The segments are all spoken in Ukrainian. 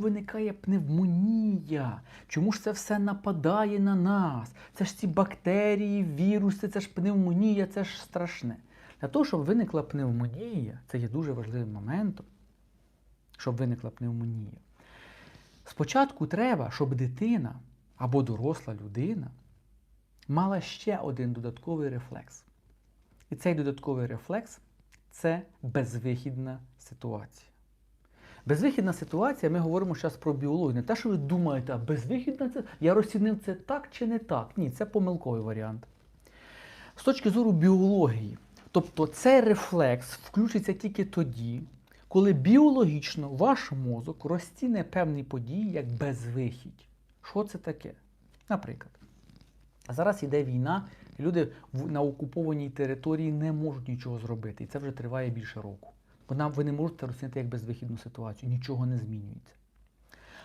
виникає пневмонія? Чому ж це все нападає на нас? Це ж ці бактерії, віруси, це ж пневмонія, це ж страшне. Для того, щоб виникла пневмонія, це є дуже важливим моментом, щоб виникла пневмонія. Спочатку треба, щоб дитина або доросла людина мала ще один додатковий рефлекс. І цей додатковий рефлекс це безвихідна ситуація. Безвихідна ситуація, ми говоримо зараз про біологію. Не те, що ви думаєте, а безвихідна це я розцінив це так чи не так. Ні, це помилковий варіант. З точки зору біології, тобто цей рефлекс включиться тільки тоді, коли біологічно ваш мозок розціне певні події як безвихідь. Що це таке? Наприклад, зараз йде війна, люди на окупованій території не можуть нічого зробити. І це вже триває більше року. Бо нам ви не можете розцінити як безвихідну ситуацію, нічого не змінюється.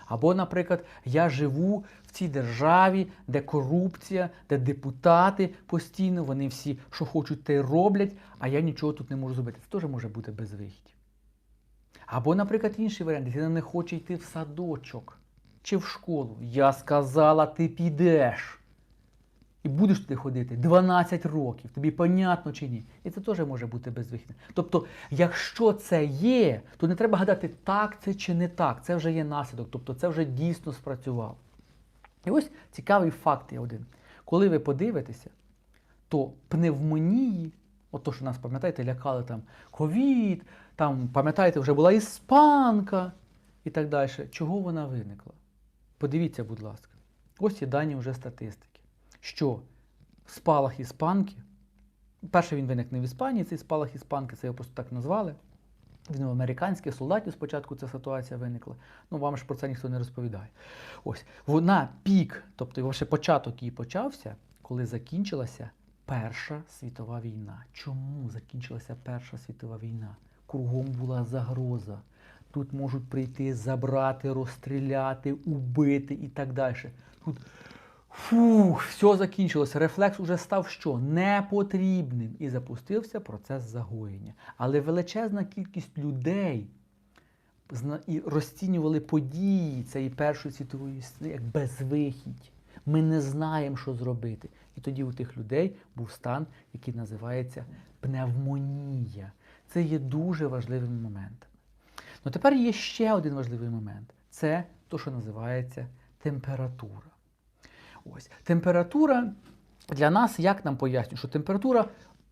Або, наприклад, я живу в цій державі, де корупція, де депутати постійно, вони всі, що хочуть, те роблять, а я нічого тут не можу зробити. Це теж може бути безвихідь. Або, наприклад, інший варіант, дитина не хоче йти в садочок чи в школу. Я сказала, ти підеш. І будеш туди ходити 12 років, тобі понятно чи ні. І це теж може бути безвихідне. Тобто, якщо це є, то не треба гадати, так це чи не так. Це вже є наслідок, тобто це вже дійсно спрацювало. І ось цікавий факт є один. Коли ви подивитеся, то пневмонії, от то, що нас, пам'ятаєте, лякали там ковід, там, пам'ятаєте, вже була іспанка і так далі. Чого вона виникла? Подивіться, будь ласка. Ось є дані вже статистики що спалах іспанки, перший він виник не в Іспанії, цей спалах іспанки, це його просто так назвали. Він у американських солдатів спочатку ця ситуація виникла. Ну, вам ж про це ніхто не розповідає. Ось вона пік, тобто його початок її почався, коли закінчилася Перша світова війна. Чому закінчилася Перша світова війна? Кругом була загроза. Тут можуть прийти, забрати, розстріляти, убити і так далі. Тут Фух, все закінчилося. Рефлекс уже став що? Непотрібним. І запустився процес загоєння. Але величезна кількість людей і розцінювали події цієї Першої світової війни як безвихідь. Ми не знаємо, що зробити. І тоді у тих людей був стан, який називається пневмонія. Це є дуже важливим моментом. Ну тепер є ще один важливий момент. Це то, що називається температура. Ось температура для нас, як нам пояснюють, що температура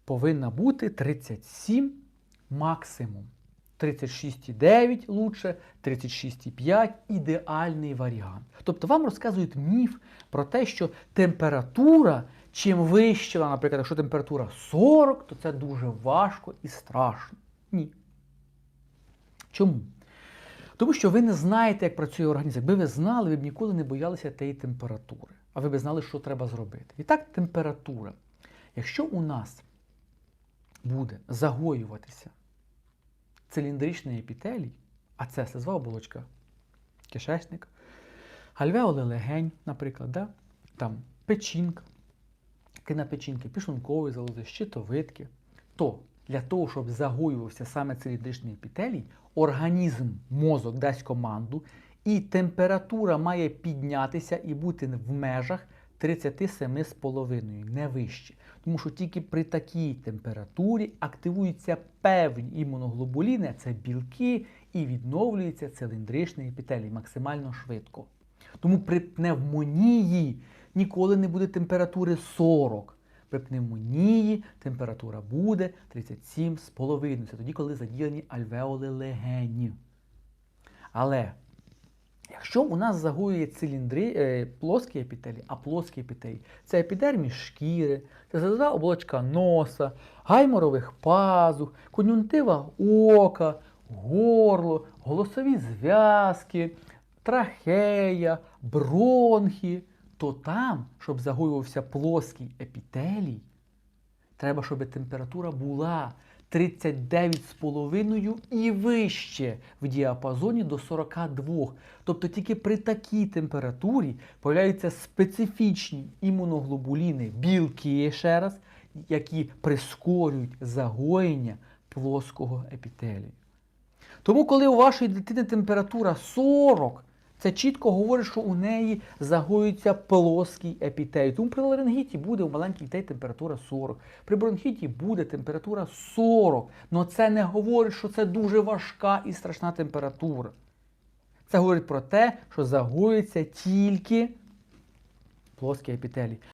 повинна бути 37 максимум. 36,9 лучше, 36,5 ідеальний варіант. Тобто вам розказують міф про те, що температура, чим вища, наприклад, якщо температура 40, то це дуже важко і страшно. Ні. Чому? Тому що ви не знаєте, як працює організм. Якби ви знали, ви б ніколи не боялися тієї температури. А ви б знали, що треба зробити. І так, температура. Якщо у нас буде загоюватися циліндричний епітелій, а це слизова оболочка кишечника, альвеоли легень, наприклад, да? там печінка, кинопечінки, пішункові залози, щитовидки, то для того, щоб загоювався саме циліндричний епітелій, організм, мозок дасть команду, і температура має піднятися і бути в межах 37,5, не вище. Тому що тільки при такій температурі активуються певні імуноглобуліни, це білки, і відновлюється циліндричний епітелій максимально швидко. Тому при пневмонії ніколи не буде температури 40. При пневмонії температура буде 37,5. Це тоді, коли задіяні альвеоли легені. Але якщо у нас загоює циліндри, е, плоский епітелій, а плоский епітелій це епідерміс шкіри, це задова оболочка носа, гайморових пазух, кон'юнктива ока, горло, голосові зв'язки, трахея, бронхи, то там, щоб загоювався плоский епітелій, треба, щоб температура була 39,5 і вище в діапазоні до 42. Тобто тільки при такій температурі появляються специфічні імуноглобуліни, білки ще раз, які прискорюють загоєння плоского епітелію. Тому, коли у вашої дитини температура 40, Це чітко говорить, що у неї загоюється плоский епітелій. Тому при ларингіті буде у маленьких дітей температура 40. При бронхіті буде температура 40. Але це не говорить, що це дуже важка і страшна температура. Це говорить про те, що загоюється тільки плоский епітелій.